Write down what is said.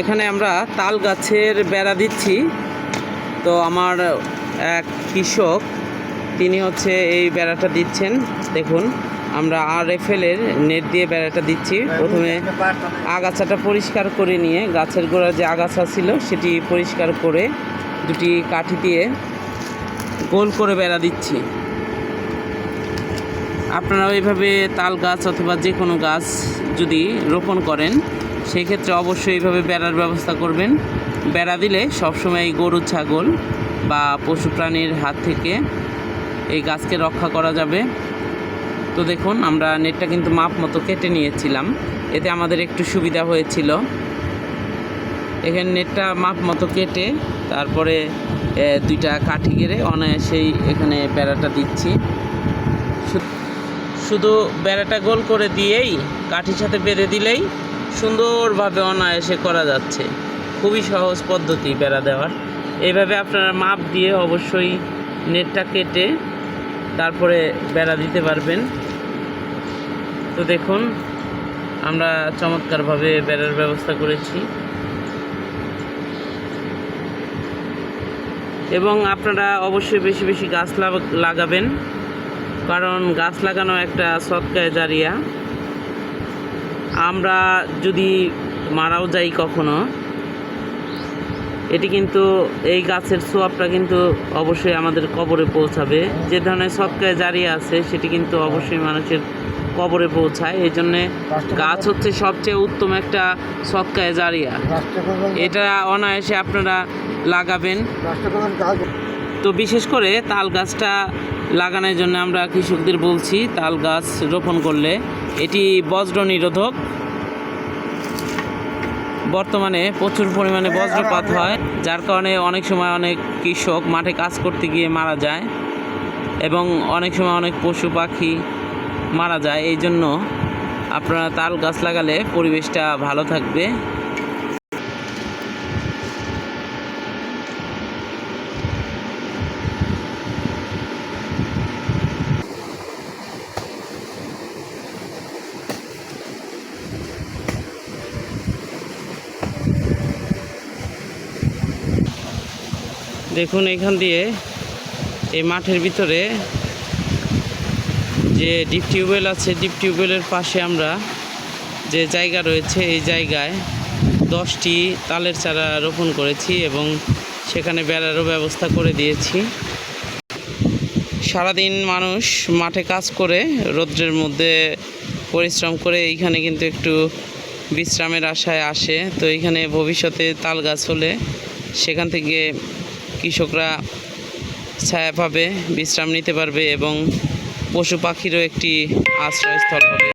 এখানে আমরা তাল গাছের বেড়া দিচ্ছি। তো আমার এক কৃষক, তিনি হচ্ছে এই বেড়াটা দিচ্ছেন। দেখুন, আমরা আর এর নেট দিয়ে বেড়াটা দিচ্ছি। প্রথমে আগাছাটা পরিষ্কার করে নিয়ে, গাছের গোড়ার যে আগাছা ছিল, সেটি পরিষ্কার করে দুটি কাঠি দিয়ে গোল করে বেড়া দিচ্ছি। আপনারা এইভাবে তাল গাছ অথবা যে কোনো গাছ যদি রোপণ করেন সেই ক্ষেত্রে অবশ্যই এইভাবে বেড়ার ব্যবস্থা করবেন। বেড়া দিলে সবসময় এই গরু, ছাগল বা পশু প্রাণীর হাত থেকে এই গাছকে রক্ষা করা যাবে। তো দেখুন, আমরা নেটটা কিন্তু মাপ মতো কেটে নিয়েছিলাম। এতে আমাদের একটু সুবিধা হয়েছিল। এখানে নেটটা মাপ মতো কেটে তারপরে দুইটা কাঠি গেড়ে অনায়াসেই এখানে বেড়াটা দিচ্ছি। শুধু বেড়াটা গোল করে দিয়েই, কাঠির সাথে বেঁধে দিলেই সুন্দরভাবে অনায়াসে করা যাচ্ছে। খুবই সহজ পদ্ধতি বেড়া দেওয়ার। এইভাবে আপনারা মাপ দিয়ে অবশ্যই নেটটা কেটে তারপরে বেড়া দিতে পারবেন। তো দেখুন, আমরা চমৎকারভাবে বেড়ার ব্যবস্থা করেছি। এবং আপনারা অবশ্যই বেশি বেশি গাছ লাগ- লাগাবেন। কারণ গাছ লাগানো একটা সৎকায় জারিয়া আমরা যদি মারাও যাই কখনো এটি কিন্তু এই গাছের সোয়াবটা কিন্তু অবশ্যই আমাদের কবরে পৌঁছাবে। যে ধরনের সৎকায় জারিয়া আছে সেটি কিন্তু অবশ্যই মানুষের কবরে পৌঁছায়। এই জন্যে গাছ হচ্ছে সবচেয়ে উত্তম একটা সৎকায় জারিয়া এটা অনায়াসে আপনারা লাগাবেন। তো বিশেষ করে তাল গাছটা লাগানোর জন্য আমরা কৃষকদের বলছি তাল গাছ রোপণ করলে। এটি বজ্র নিরোধক। বর্তমানে প্রচুর পরিমাণে বজ্রপাত হয় যার কারণে অনেক সময় অনেক কৃষক মাঠে কাজ করতে গিয়ে মারা যায় এবং অনেক সময় অনেক পশু পাখি মারা যায়। এই জন্য আপনারা তাল গাছ লাগালে পরিবেশটা ভালো থাকবে। দেখুন এখান দিয়ে এই মাঠের ভিতরে যে ডিপ টিউবওয়েল আছে, ডিপ টিউবওয়েলের পাশে আমরা যে জায়গা রয়েছে, এই জায়গায় দশটি তালের চারা রোপণ করেছি এবং সেখানে বেড়ারও ব্যবস্থা করে দিয়েছি। সারাদিন মানুষ মাঠে কাজ করে, রৌদ্রের মধ্যে পরিশ্রম করে এইখানে কিন্তু একটু বিশ্রামের আশায় আসে। তো এইখানে ভবিষ্যতে তাল গাছ হলে সেখান থেকে কৃষকরা ছায়া পাবে বিশ্রাম নিতে পারবে এবং পশু পাখিরও একটি আশ্রয়স্থল হবে।